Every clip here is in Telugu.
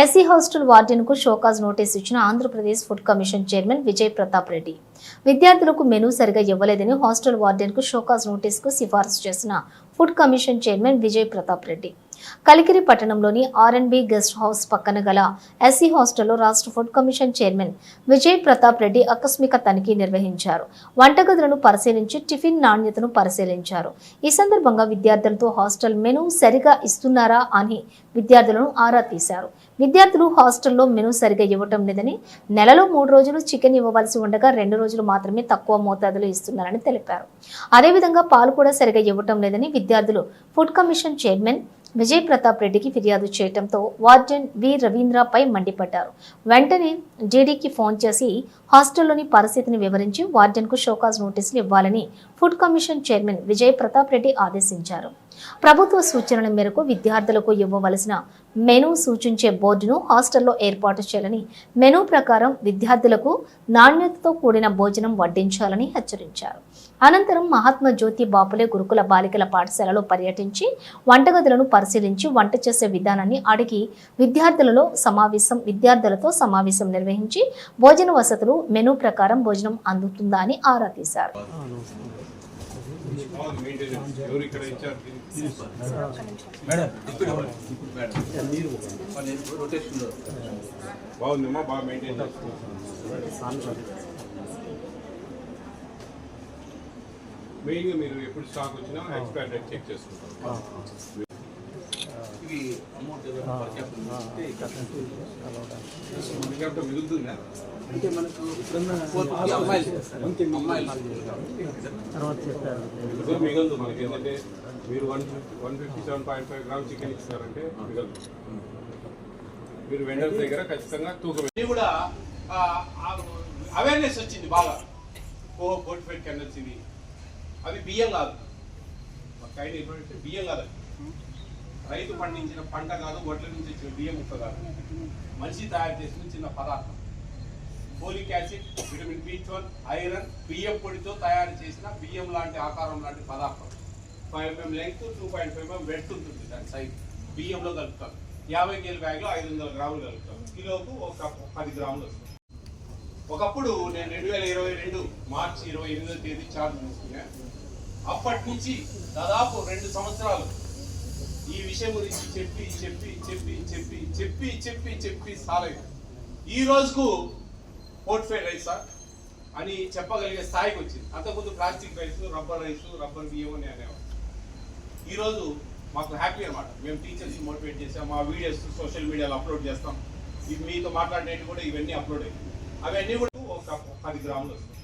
ఎస్సీ హాస్టల్ వార్డెన్కు షోకాజ్ నోటీస్ ఇచ్చిన Andhra Pradesh food commission chairman Vijay Pratap Reddy. విద్యార్థులకు మెనూ సరిగా ఇవ్వలేదని హాస్టల్ వార్డెన్కు షోకాజ్ నోటీస్కు సిఫార్సు చేసిన food commission chairman Vijay Pratap Reddy. Kalikiri పట్టణంలోని ఆర్ఎన్బి గెస్ట్ హౌస్ పక్కన గల ఎస్సీ హాస్టల్లో రాష్ట్ర food commission chairman Vijay Pratap Reddy ఆకస్మిక తనిఖీ నిర్వహించారు. వంటగదులను పరిశీలించి టిఫిన్ నాణ్యతను పరిశీలించారు. ఈ సందర్భంగా విద్యార్థులతో హాస్టల్ మెనూ సరిగా ఇస్తున్నారా అని విద్యార్థులను ఆరా తీశారు. విద్యార్థులు హాస్టల్లో మెను సరిగా ఇవ్వటం లేదని నెలలో మూడు రోజులు చికెన్ ఇవ్వవలసి ఉండగా రెండు రోజులు మాత్రమే తక్కువ మోతాదులో ఇస్తున్నారని తెలిపారు. అదేవిధంగా పాలు కూడా సరిగా ఇవ్వటం లేదని విద్యార్థులు food commission chairman Vijay Pratap రెడ్డికి ఫిర్యాదు చేయడంతో వార్డెన్ వి రవీంద్రపై మండిపడ్డారు. వెంటనే డీడీకి ఫోన్ చేసి హాస్టల్లోని పరిస్థితిని వివరించి వార్డెన్కు షోకాజ్ నోటీసులు ఇవ్వాలని food commission chairman Vijay Pratap Reddy ఆదేశించారు. ప్రభుత్వ సూచనల మేరకు విద్యార్థులకు ఇవ్వవలసిన మెనూ సూచించే బోర్డును హాస్టల్లో ఏర్పాటు చేయాలని మెనూ ప్రకారం విద్యార్థులకు నాణ్యతతో కూడిన భోజనం వడ్డించాలని హెచ్చరించారు. అనంతరం మహాత్మా జ్యోతి బాపులే గురుకుల బాలికల పాఠశాలలో పర్యటించి వంటగదులను పరిశీలించి వంట చేసే విధానాన్ని అడిగి విద్యార్థులలో సమావేశం విద్యార్థులతో సమావేశం నిర్వహించి భోజన వసతులు మెనూ ప్రకారం భోజనం అందుతుందా అని ఆరా తీశారు. బాగుందమ్మా బాగా మెయింటైన్ చేస్తున్నారు మెయిన్గా మీరు ఎప్పుడు స్టాక్ వచ్చినా ఎక్స్పైర్ డేట్ చెక్ చేసుకుంటారు. ఇవి అమౌంట్ ఏదైనా మిగులుతుందా? అంటే మనకు మిగలదు మనకి. ఏంటంటే మీరు one one fifty seven point five gram chicken ఇస్తున్నారంటే మిగలదు మీరు వెండర్ దగ్గర ఖచ్చితంగా తూకం ఇది కూడా అవేర్నెస్ వచ్చింది బాగా. ఓ బోట్ ఫెడ్ కెనల్స్ ఇది అవి బియ్యం కాదు. ఒక కైండ్ ఇన్ఫర్మేషన్ బియ్యం కాదు. రైతు పండించిన పంట కాదు వడ్ల నుంచి వచ్చిన బియ్యం ముక్క కాదు. మనిషి తయారు చేసిన చిన్న పదార్థం. Folic acid vitamin B twelve iron బియ్యం పొడితో తయారు చేసిన బియ్యం లాంటి ఆకారం లాంటి పదార్థం. Five mm length two point five mm width ఉంటుంది దాని సైజ్. బియ్యంలో కలుపుతాం. యాభై కేజీ బ్యాగ్లో ఐదు వందల గ్రాములు కలుపుతాం. కిలోకు ఒక పది గ్రాములు వస్తుంది. ఒకప్పుడు నేను రెండు వేల ఇరవై రెండు మార్చి ఇరవై ఎనిమిదో తేదీ ఛార్జ్ తీసుకున్నా. అప్పటి నుంచి దాదాపు రెండు సంవత్సరాలు ఈ విషయం గురించి చెప్పి చెప్పి చెప్పి చెప్పి చెప్పి చెప్పి చెప్పి సాలేదు. ఈ రోజుకు పోర్ట్ఫే రైసా అని చెప్పగలిగే స్థాయికి వచ్చింది. అంతకుముందు plastic rice rubber rice rubber బియ్యం అని అనేవారు. ఈరోజు మాకు హ్యాపీ అనమాట మేము టీచర్స్ మోటివేట్ చేసాం మా వీడియోస్ సోషల్ మీడియాలో అప్లోడ్ చేస్తాం. ఇవి మీతో మాట్లాడేవి కూడా ఇవన్నీ అప్లోడ్ అయ్యాయి. అవన్నీ కూడా ఒక పది గ్రాములు వస్తాయి.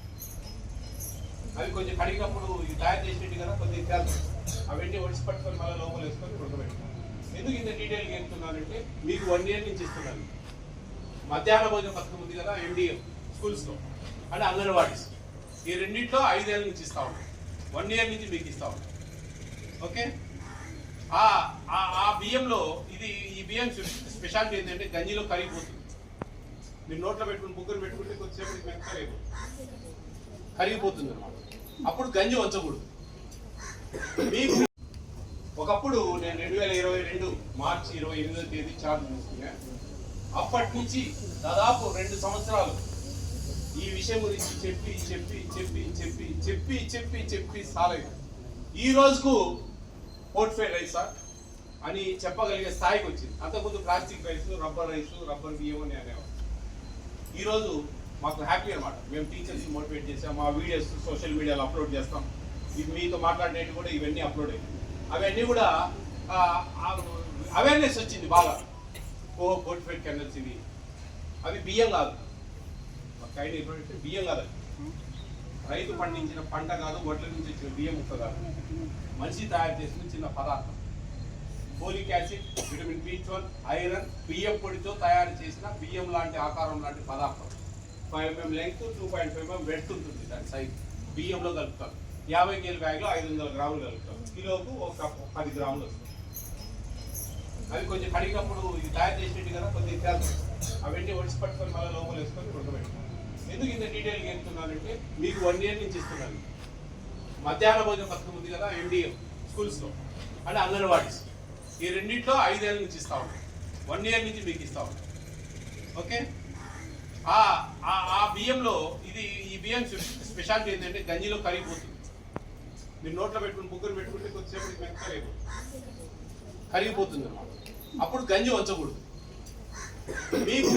అవి కొంచెం కడిగినప్పుడు ఇవి తయారు చేసేవి కదా కొద్దిగా తెలుసు అవన్నీ ఒడిసి పట్టుకొని మళ్ళీ లోపల వేసుకొని ఉడకబెట్టాం ఎందుకు ఇంత డీటెయిల్గా చెప్తున్నానంటే మీకు వన్ ఇయర్ నుంచి ఇస్తున్నాను. మధ్యాహ్న భోజన పథకం ఉంది కదా ఎండిఎం స్కూల్స్లో అంటే అంగన్వాడీస్. ఈ రెండింటిలో ఐదేళ్ళ నుంచి ఇస్తా ఉన్నాం. వన్ ఇయర్ నుంచి మీకు ఇస్తా ఉన్నాం. ఓకే? ఆ బియ్యంలో ఇది ఈ బియ్యం స్పెషాలిటీ ఏంటంటే గంజిలో కరిగిపోతుంది. మీరు నోట్లో పెట్టుకుని బుగ్గలు పెట్టుకుంటే కొద్దిసేపు కరిగిపోతుంది కరిగిపోతుంది అనమాట అప్పుడు గంజి వంచకూడదు. మీకు ఒకప్పుడు నేను రెండు వేల ఇరవై రెండు మార్చి ఇరవై ఎనిమిదో తేదీ ఛార్జ్ తీసుకున్నా అప్పటి నుంచి దాదాపు రెండు సంవత్సరాలు ఈ విషయం గురించి చెప్పి చెప్పి చెప్పి చెప్పి చెప్పి చెప్పి చెప్పి సాలేదు. ఈ రోజుకు పోర్ట్ఫే రైసా అని చెప్పగలిగే స్థాయికి వచ్చింది. అంతకుముందు plastic rice rubber rice rubber బియ్యం అని అనేవారు ఈరోజు మాకు హ్యాపీ అనమాట మేము టీచర్స్ మోటివేట్ చేసాం మా వీడియోస్ సోషల్ మీడియాలో అప్లోడ్ చేస్తాం. మీతో మాట్లాడేవి కూడా ఇవన్నీ అప్లోడ్ అయ్యాయి. అవన్నీ కూడా అవేర్నెస్ వచ్చింది బాగా. ఓ బోట్ కెనల్స్ ఇవి. అవి బియ్యం కాదు. కైండ్ ఇన్ఫర్మేషన్ బియ్యం కాదు రైతు పండించిన పంట కాదు వడ్ల నుంచి వచ్చిన బియ్యం ముక్క కాదు. మనిషి తయారు చేసిన చిన్న పదార్థం. Folic acid vitamin B twelve iron బియ్యం పొడితో తయారు చేసిన బియ్యం లాంటి ఆకారం లాంటి పదార్థం. Five mm length two point five mm width ఉంటుంది దాని సైజ్. బియ్యంలో కలుపుతారు. యాభై కేజీ బ్యాగ్లో ఐదు వందల గ్రాములు కలుపుతాం. కిలోకు ఒక పది గ్రాములు వస్తుంది. అవి కొంచెం కడిగినప్పుడు ఇది తయారు చేసేటి కదా కొద్దిగా తెలుసు అవన్నీ ఒడిసి పట్టుకొని మళ్ళీ లోపల వేసుకొని ఉడకబెట్టాం ఎందుకు ఇంత డీటెయిల్గా చెప్తున్నానంటే మీకు వన్ ఇయర్ నుంచి ఇస్తున్నాను. మధ్యాహ్న భోజన పథకం ఉంది కదా ఎండిఎం స్కూల్స్లో. అంటే అంగన్వాడీస్. ఈ రెండింటిలో ఐదేళ్ళ నుంచి ఇస్తా ఉంటాం వన్ ఇయర్ నుంచి మీకు ఇస్తా ఉంటాం ఓకే? ఆ ఆ బియ్యంలో ఇది ఈ బియ్యం స్పెషాలిటీ ఏంటంటే గంజిలో కరిగిపోతుంది. మీరు నోట్లో పెట్టుకుని ముగ్గురు పెట్టుకుంటే కొద్దిసేపటికి మెత్తలేదు కరిగిపోతుంది అన్నమాట. అప్పుడు గంజి వంచకూడదు. మీకు